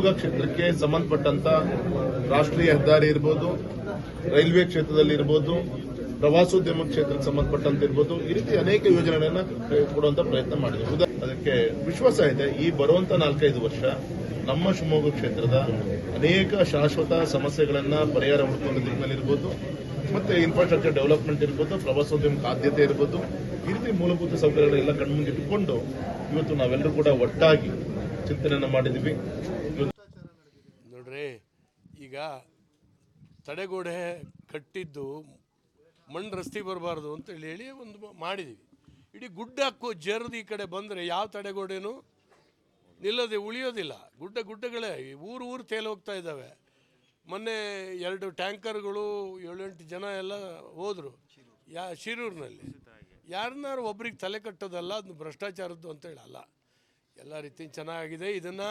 ಶಿವಮೊಗ್ಗ ಕ್ಷೇತ್ರಕ್ಕೆ ಸಂಬಂಧಪಟ್ಟಂತ ರಾಷ್ಟ್ರೀಯ ಹೆದ್ದಾರಿ ಇರ್ಬೋದು, ರೈಲ್ವೆ ಕ್ಷೇತ್ರದಲ್ಲಿ ಇರ್ಬೋದು, ಪ್ರವಾಸೋದ್ಯಮ ಕ್ಷೇತ್ರಕ್ಕೆ ಸಂಬಂಧಪಟ್ಟಂತೆ ಇರ್ಬೋದು, ಈ ರೀತಿ ಅನೇಕ ಯೋಜನೆಗಳನ್ನ ಕೊಡುವಂತ ಪ್ರಯತ್ನ ಮಾಡಿದೆ ಅದಕ್ಕೆ ವಿಶ್ವಾಸ ಇದೆ, ಈ ಬರುವಂತ ನಾಲ್ಕೈದು ವರ್ಷ ನಮ್ಮ ಶಿವಮೊಗ್ಗ ಕ್ಷೇತ್ರದ ಅನೇಕ ಶಾಶ್ವತ ಸಮಸ್ಯೆಗಳನ್ನ ಪರಿಹಾರ ದಿಕ್ಕಿನಲ್ಲಿ ಇರ್ಬೋದು, ಮತ್ತೆ ಇನ್ಫ್ರಾಸ್ಟ್ರಕ್ಚರ್ ಡೆವಲಪ್ಮೆಂಟ್ ಇರ್ಬೋದು, ಪ್ರವಾಸೋದ್ಯಮಕ್ಕೆ ಆದ್ಯತೆ ಇರ್ಬೋದು, ಈ ರೀತಿ ಮೂಲಭೂತ ಸೌಕರ್ಯಗಳೆಲ್ಲ ಕಣ್ಮುಂದಿಟ್ಟುಕೊಂಡು ಇವತ್ತು ನಾವೆಲ್ಲರೂ ಕೂಡ ಒಟ್ಟಾಗಿ ಚಿಂತನೆಯನ್ನು ಮಾಡಿದ್ವಿ ಇವತ್ತು ನೋಡ್ರಿ, ಈಗ ತಡೆಗೋಡೆ ಕಟ್ಟಿದ್ದು ಮಣ್ಣು ರಸ್ತೆ ಬರಬಾರ್ದು ಅಂತ ಹೇಳಿ ಹೇಳಿ ಒಂದು ಮಾಡಿದ್ದೀವಿ ಇಡೀ ಗುಡ್ಡ ಹಾಕೋ ಜರ್ದು ಈ ಕಡೆ ಬಂದರೆ ಯಾವ ತಡೆಗೋಡೆನೂ ನಿಲ್ಲದೆ ಉಳಿಯೋದಿಲ್ಲ. ಗುಡ್ಡ ಗುಡ್ಡಗಳೇ ಊರು ಊರು ತೇಲಿ ಹೋಗ್ತಾ ಇದ್ದಾವೆ. ಮೊನ್ನೆ ಎರಡು ಟ್ಯಾಂಕರ್ಗಳು ಏಳೆಂಟು ಜನ ಎಲ್ಲ ಹೋದರು. ಯಾ ಶಿರೂರಿನಲ್ಲಿ. ಯಾರನ್ನಾರು ಒಬ್ರಿಗೆ ತಲೆ ಕಟ್ಟೋದಲ್ಲ, ಅದು ಭ್ರಷ್ಟಾಚಾರದ್ದು ಅಂತ ಹೇಳಲ್ಲ. ಎಲ್ಲ ರೀತಿ ಚೆನ್ನಾಗಿದೆ. ಇದನ್ನು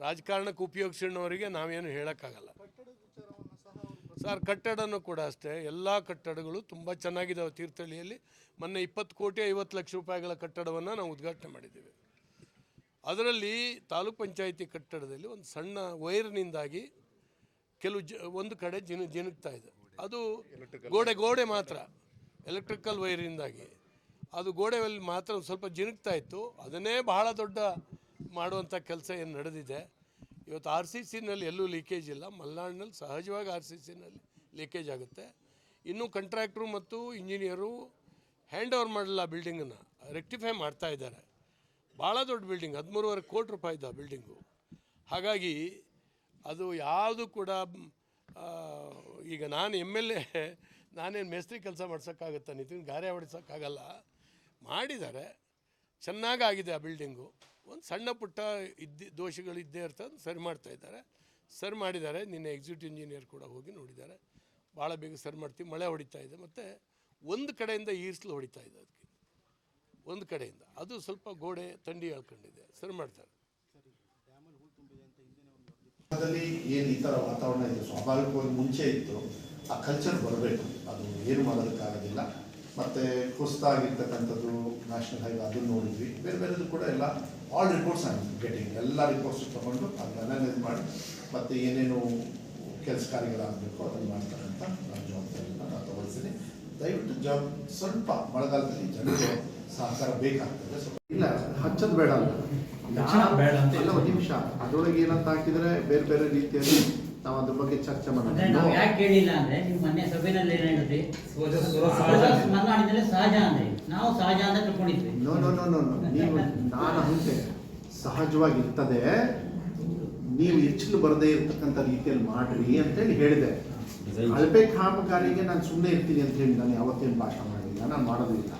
ರಾಜಕಾರಣಕ್ಕೆ ಉಪಯೋಗಿಸಿದವರಿಗೆ ನಾವೇನು ಹೇಳೋಕ್ಕಾಗಲ್ಲ. ಸರ್ ಕಟ್ಟಡನೂ ಕೂಡ ಅಷ್ಟೇ. ಎಲ್ಲ ಕಟ್ಟಡಗಳು ತುಂಬ ಚೆನ್ನಾಗಿದ್ದಾವೆ ತೀರ್ಥಹಳ್ಳಿಯಲ್ಲಿ. ಮೊನ್ನೆ ಇಪ್ಪತ್ತು ಕೋಟಿ ಐವತ್ತು ಲಕ್ಷ ರೂಪಾಯಿಗಳ ಕಟ್ಟಡವನ್ನು ನಾವು ಉದ್ಘಾಟನೆ ಮಾಡಿದ್ದೇವೆ. ಅದರಲ್ಲಿ ತಾಲೂಕ್ ಪಂಚಾಯಿತಿ ಕಟ್ಟಡದಲ್ಲಿ ಒಂದು ಸಣ್ಣ ವೈರ್ನಿಂದಾಗಿ ಕೆಲವು ಜ ಒಂದು ಕಡೆ ಜಿನ ಜಿನುಗ್ತಾ ಇದೆ. ಅದು ಗೋಡೆ ಗೋಡೆ ಮಾತ್ರ. ಎಲೆಕ್ಟ್ರಿಕಲ್ ವೈರಿಂದಾಗಿ ಅದು ಗೋಡೆಯಲ್ಲಿ ಮಾತ್ರ ಒಂದು ಸ್ವಲ್ಪ ಜಿನುಗ್ತಾ ಇತ್ತು. ಅದನ್ನೇ ಬಹಳ ದೊಡ್ಡ ಮಾಡುವಂಥ ಕೆಲಸ ಏನು ನಡೆದಿದೆ, ಇವತ್ತು ಆರ್ ಸಿ ಸಿನಲ್ಲಿ ಎಲ್ಲೂ ಲೀಕೇಜ್ ಇಲ್ಲ. ಮಲೆನಾಡಿನಲ್ಲಿ ಸಹಜವಾಗಿ ಆರ್ ಸಿ ಸಿನಲ್ಲಿ ಲೀಕೇಜ್ ಆಗುತ್ತೆ. ಇನ್ನೂ ಕಂಟ್ರಾಕ್ಟ್ರು ಮತ್ತು ಇಂಜಿನಿಯರು ಹ್ಯಾಂಡ್ ಓವರ್ ಮಾಡಲ್ಲ ಬಿಲ್ಡಿಂಗನ್ನು ರೆಕ್ಟಿಫೈ ಮಾಡ್ತಾ ಇದ್ದಾರೆ. ಭಾಳ ದೊಡ್ಡ ಬಿಲ್ಡಿಂಗ್ ಹದಿಮೂರುವರೆ ಕೋಟಿ ರೂಪಾಯಿ ಇದೆ ಬಿಲ್ಡಿಂಗು ಹಾಗಾಗಿ ಅದು ಯಾವುದು ಕೂಡ ಈಗ ನಾನು ಎಂ ಎಲ್ ಎ ನಾನೇನು ಮೇಸ್ತ್ರಿ ಕೆಲಸ ಮಾಡ್ಸೋಕ್ಕಾಗುತ್ತೆ ನಿತಿನ್? ಗಾರೆ ಹೊಡಿಸೋಕ್ಕಾಗಲ್ಲ ಮಾಡಿದ್ದಾರೆ. ಚೆನ್ನಾಗಾಗಿದೆ ಆ ಬಿಲ್ಡಿಂಗು ಒಂದು ಸಣ್ಣ ಪುಟ್ಟ ಇದ್ದ ದೋಷಗಳು ಇದ್ದೇ ಇರ್ತದೆ ಸರಿ ಮಾಡ್ತಾ ಇದ್ದಾರೆ. ಸರಿ ಮಾಡಿದ್ದಾರೆ. ನಿನ್ನೆ ಎಕ್ಸಿಕ್ಯೂಟಿವ್ ಇಂಜಿನಿಯರ್ ಕೂಡ ಹೋಗಿ ನೋಡಿದ್ದಾರೆ. ಭಾಳ ಬೇಗ ಸರಿ ಮಾಡ್ತೀವಿ. ಮಳೆ ಹೊಡಿತಾ ಇದೆ. ಮತ್ತು ಒಂದು ಕಡೆಯಿಂದ ಈರ್ಸ್ಲು ಹೊಡಿತಾ ಇದೆ ಅದಕ್ಕೆ. ಒಂದು ಕಡೆಯಿಂದ. ಅದು ಸ್ವಲ್ಪ ಗೋಡೆ ತಂಡಿ ಹೇಳ್ಕೊಂಡಿದೆ ಸರಿ ಮಾಡ್ತಾರೆ. ಏನು ಈ ವಾತಾವರಣ ಇದೆ? ಸ್ವಾಭಾವಿಕವಾಗಿ ಮುಂಚೆ ಇತ್ತು. ಆ ಕಲ್ಚರ್ ಬರಬೇಕು. ಅದು ಏನು ಮಾಡೋದಕ್ಕಾಗೋದಿಲ್ಲ. ಮತ್ತು ಕುಸ್ತಾಗಿರ್ತಕ್ಕಂಥದ್ದು ನ್ಯಾಷನಲ್ ಹೈವೇ ಅದನ್ನು ನೋಡಿದ್ವಿ. ಬೇರೆ ಬೇರೆದು ಕೂಡ ಎಲ್ಲ ಆಲ್ ರಿಪೋರ್ಟ್ಸ್ ಆಗಿ ಗೆಟಿಂಗ್ ಎಲ್ಲ ರಿಪೋರ್ಟ್ಸ್ ತಗೊಂಡು ಅದನ್ನ ಅನಲೈಸ್ ಮಾಡಿ ಮತ್ತು ಏನೇನು ಕೆಲಸ ಕಾರ್ಯಗಳಾಗಬೇಕು ಅದನ್ನು ಮಾಡ್ತಕ್ಕಂಥ ನಾನು ಜವಾಬ್ದಾರಿಯನ್ನು ನಾನು ತಗೊಳ್ತೀನಿ ದಯವಿಟ್ಟು ಜವಾಬ್ ಸ್ವಲ್ಪ ಮಳೆಗಾಲದಲ್ಲಿ ಜನರಿಗೆ ಸಹಕಾರ ಬೇಕಾಗ್ತದೆ. ಸ್ವಲ್ಪ ಇಲ್ಲ ಹಚ್ಚೋದು ಬೇಡ ಅಲ್ಲ. ಬೇಡ ಅಂತ ಇಲ್ಲ ಒಂದು ನಿಮಿಷ. ಅದರೊಳಗೆ ಏನಂತ ಹಾಕಿದ್ರೆ ಬೇರೆ ಬೇರೆ ರೀತಿಯಲ್ಲಿ ನಾವು ಅದ್ರ ಬಗ್ಗೆ ಚರ್ಚೆ ಅಂದ್ರೆ ನಾವು ಮಾಡೋಣ ಯಾಕೆ ಕೇಳಿಲ್ಲ ಅಂದ್ರೆ ನೀವು ಮೊನ್ನೆ ಸಭೆನಲ್ಲಿ ಏನ್ ಹೇಳಿದ್ರಿ? ಮಲ್ನಾಡಿನಲ್ಲಿ ಸಹಜ. ಅಂದ್ರೆ ನಾವು ಸಹಜ ಅಂತ ತಿಳ್ಕೊಂಡಿದ್ವಿ. No no no no no. ನೀವು ನಾನು ಅಂತೆ ಸಹಜವಾಗಿ ಇರ್ತದೆ ನೀವು ಹೆಚ್ಚಲು ಬರದೇ ಇರ್ತಕ್ಕಂಥ ರೀತಿಯಲ್ಲಿ ಮಾಡ್ರಿ ಅಂತೇಳಿ ಹೇಳಿದೆ. ಅಳಪೆ ಕಾಮಗಾರಿಗೆ ನಾನು ಸುಮ್ಮನೆ ಇರ್ತೀನಿ ಅಂತ ಹೇಳಿ ನಾನು ಯಾವತ್ತೇನು ಭಾಷಣ ಮಾಡಿಲ್ಲ. ನಾನು ಮಾಡೋದಿಲ್ಲ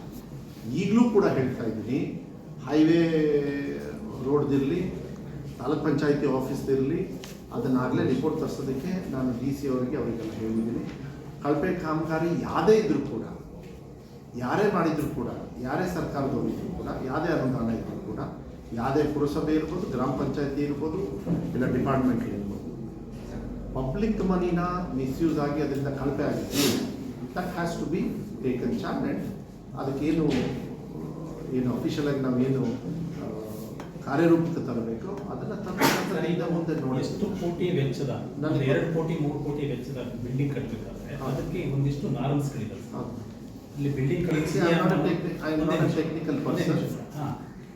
ಈಗಲೂ ಕೂಡ ಹೇಳ್ತಾ ಇದ್ದೀನಿ. ಹೈವೇ ರೋಡ್ದಿರಲಿ ತಾಲೂಕ್ ಪಂಚಾಯಿತಿ ಆಫೀಸ್ದಿರಲಿ ಅದನ್ನಾಗಲೇ ರಿಪೋರ್ಟ್ ತರಿಸೋದಕ್ಕೆ ನಾನು ಡಿ ಸಿ ಅವರಿಗೆ ಅವರಿಗೆಲ್ಲ ಹೇಳಿದ್ದೀನಿ. ಕಳಪೆ ಕಾಮಗಾರಿ ಯಾವುದೇ ಇದ್ರೂ ಕೂಡ, ಯಾರೇ ಮಾಡಿದರೂ ಕೂಡ, ಯಾರೇ ಸರ್ಕಾರದವರು ಇದ್ದರೂ ಕೂಡ, ಯಾವುದೇ ಅನುದಾನ ಇದ್ದರೂ ಕೂಡ, ಯಾವುದೇ ಪುರಸಭೆ ಇರ್ಬೋದು, ಗ್ರಾಮ ಪಂಚಾಯತಿ ಇರ್ಬೋದು, ಇಲ್ಲ ಡಿಪಾರ್ಟ್ಮೆಂಟ್ ಇರ್ಬೋದು ಪಬ್ಲಿಕ್ ಮನಿನ ಮಿಸ್ಯೂಸ್ ಆಗಿ ಅದರಿಂದ ಕಳಪೆ ಆಗಿದೆ that has to be taken charge and ಅದಕ್ಕೇನು, ಏನು ಅಫಿಷಿಯಲಾಗಿ ನಾವೇನು ಕಾರ್ಯರೂಪಕ್ಕೆ ತರಬೇಕು. ಅದನ್ನ ತಂತ್ರಜ್ಞಾನದಿಂದ ಮುಂದೆ ನೋಡಿ. ಎಷ್ಟು ಕೋಟಿ ವೆಚ್ಚದ ನಾನು- ಎರಡು ಕೋಟಿ ಮೂರು ಕೋಟಿ ವೆಚ್ಚದ ಬಿಲ್ಡಿಂಗ್ ಕಟ್ಟಬೇಕಾದ್ರೆ ಅದಕ್ಕೆ ಒಂದಿಷ್ಟು ನಾರ್ಮ್ಸ್ಗಳಿದಾವೆ ಹೌದು. ಇಲ್ಲಿ ಬಿಲ್ಡಿಂಗ್ ಟೆಕ್ನಿಕಲ್ person.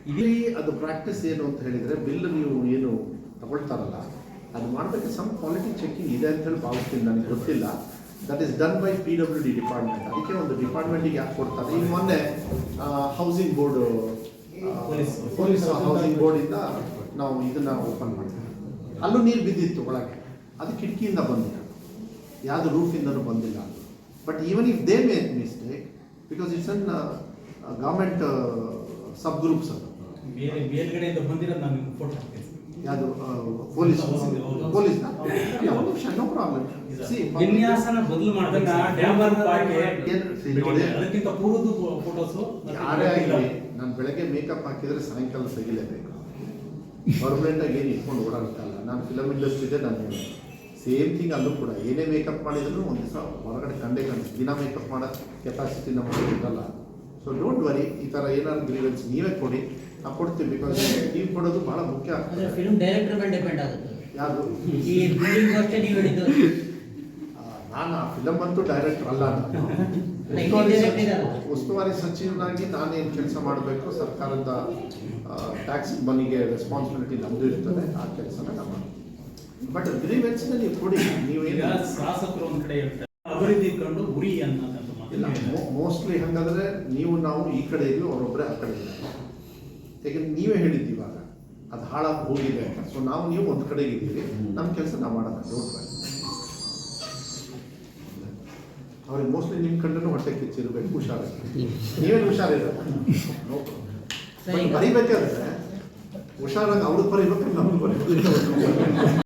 ಇಲ್ಲಿ ಅದು ಪ್ರಾಕ್ಟೀಸ್ ಏನು ಅಂತ ಹೇಳಿದ್ರೆ ಬಿಲ್ ನೀವು ಏನು ತಗೊಳ್ತಾರಲ್ಲ ಅದು ಮಾಡಬೇಕು. ಸಮ್ ಕ್ವಾಲಿಟಿ ಚೆಕಿಂಗ್ ಇದೆ ಅಂತ ಹೇಳಿ ಭಾವಿಸ್ತೀನಿ. ನನಗೆ ಗೊತ್ತಿಲ್ಲ. That is done by P W D department ಅದಕ್ಕೆ ಒಂದು ಡಿಪಾರ್ಟ್ಮೆಂಟಿಗೆ ಯಾಕೆ ಕೊಡ್ತಾರೆ? ಈಗ ಮೊನ್ನೆ ಹೌಸಿಂಗ್ ಬೋರ್ಡ್. ಪೊಲೀಸ್ ಹೌಸಿಂಗ್ ಬೋರ್ಡಿಂದ ನಾವು ಇದನ್ನ ಓಪನ್ ಮಾಡ್ತೀವಿ. ಅಲ್ಲೂ ನೀರು ಬಿದ್ದಿತ್ತು ಒಳಗೆ. ಅದು ಕಿಟಕಿಯಿಂದ ಬಂದಿಲ್ಲ. ಯಾವುದು ರೂಫಿಂದನೂ ಬಂದಿಲ್ಲ. But even if they make mistake because it's an government sub groups ಅದು ಮೇಲ್ಗಡೆಯಿಂದ ಬಂದಿರೋದು ನಾನು ನಿಮ್ಗೆ ಫೋಟೋ ಹಾಕ್ತೀನಿ. ಯಾವುದು ಪೊಲೀಸ್. ಪೊಲೀಸ್. ನೋ? ಪ್ರಾಬ್ಲಮ್ ಸಿ ವಿನ್ಯಾಸನ ಬದಲು ಮಾಡಿದಾಗ ಅದಕ್ಕಿಂತ ಪೂರ್ವದ ಫೋಟೋಸು ಯಾರೇ ಆಗಲಿ ನಾನು ಬೆಳಗ್ಗೆ ಮೇಕಪ್ ಹಾಕಿದರೆ ಸಾಯಂಕಾಲ ತೆಗಿಲೇಬೇಕು ಪರ್ಮನೆಂಟಾಗಿ ಏನು ಇಟ್ಕೊಂಡು ಓಡಾಡ್ತಲ್ಲ ನಾನು ಫಿಲಮ್ ಇಂಡಸ್ಟ್ರಿ ಇದೆ ನಾನು ಸೇಮ್ ಥಿಂಗ್ ಅಲ್ಲೂ ಕೂಡ. ಏನೇ ಮೇಕಪ್ ಮಾಡಿದ್ರು ಒಂದು ದಿವಸ ಹೊರಗಡೆ ಕಂಡೇ ಕಂಡು ದಿನ ಮೇಕಪ್ ಮಾಡೋ ಕೆಪಾಸಿಟಿ ನಮಗೆ ಇರಲ್ಲ ಸೊ ಡೋಂಟ್ ವರಿ ಈ ಥರ ಏನಾದ್ರು ಗ್ರೀವೆನ್ಸ್ ನೀವೇ ಕೊಡಿ. ನಾವು ಕೊಡ್ತೀವಿ ಬಿಕಾಸ್ ನೀವು ಕೊಡೋದು ಭಾಳ ಮುಖ್ಯ ಫಿಲ್ಮ್ ಡೈರೆಕ್ಟರ್ ಮೇಲೆ ಡಿಪೆಂಡ್ ಆಗುತ್ತೆ. ಯಾವುದು ಈ ಬಿಲ್ಡಿಂಗ್ ಅಷ್ಟೇ ನೀವು ಹೇಳಿದ್ದು ಆ, ನಾನು ಆ ಫಿಲಮ್ ಅಂತೂ ಡೈರೆಕ್ಟರ್ ಅಲ್ಲ ನಾನು. ಉಸ್ತುವಾರಿ ಸಚಿವನಾಗಿ ನಾನೇನು ಕೆಲಸ ಮಾಡಬೇಕು ಸರ್ಕಾರದ ಟ್ಯಾಕ್ಸ್ ಮನಿಗೆ ರೆಸ್ಪಾನ್ಸಿಬಿಲಿಟಿ ನಮ್ದು ಇರ್ತದೆ ಆ ಕೆಲಸನ ನಾನು ಬಟ್ ಗ್ರೀವೆನ್ಸ್ನ ನೀವು ಕೊಡಿ ನೀವೇನು ಶಾಸಕರು ಒಂದ್ ಕಡೆ ಅಭಿವೃದ್ಧಿ ಕಂಡು ಉರಿ ಅನ್ನೋದಂತ ಇಲ್ಲ ಮೋಸ್ಟ್ಲಿ ಹಂಗಾದ್ರೆ ನೀವು ನಾವು ಈ ಕಡೆ ಇದ್ವಿ ಅವರೊಬ್ಬರೇ ಆ ಕಡೆ ಇಲ್ಲ ಯಾಕಂದ್ರೆ ನೀವೇ ಹೇಳಿದ್ದೀವಾಗ ಅದು ಹಾಳಾಗಿ ಹೋಗಿದೆ ಸೊ ನಾವು ನೀವು ಒಂದು ಕಡೆಗೆ ಇದ್ದೀವಿ ನಮ್ಮ ಕೆಲಸ ನಾವು ಮಾಡೋಣ ಡೋಂಟ್ ಅವ್ರಿಗೆ ಮೋಸ್ಟ್ಲಿ ನಿಮ್ಮ ಕಂಡನು ಹೊಟ್ಟೆ ಕಿಚ್ಚಿರ್ಬೇಕು ಹುಷಾರ ನೀವೇನು ಹುಷಾರಿಲ್ಲ? ಬರೀಬೇಕಾದ್ರೆ ಬರಿಬೇಕಾದ್ರೆ ಹುಷಾರಾಗಿ ಅವ್ರಿಗೆ ಬರೀಬೇಕು ನಮ್ಗೆ ಬರೀಬೇಕು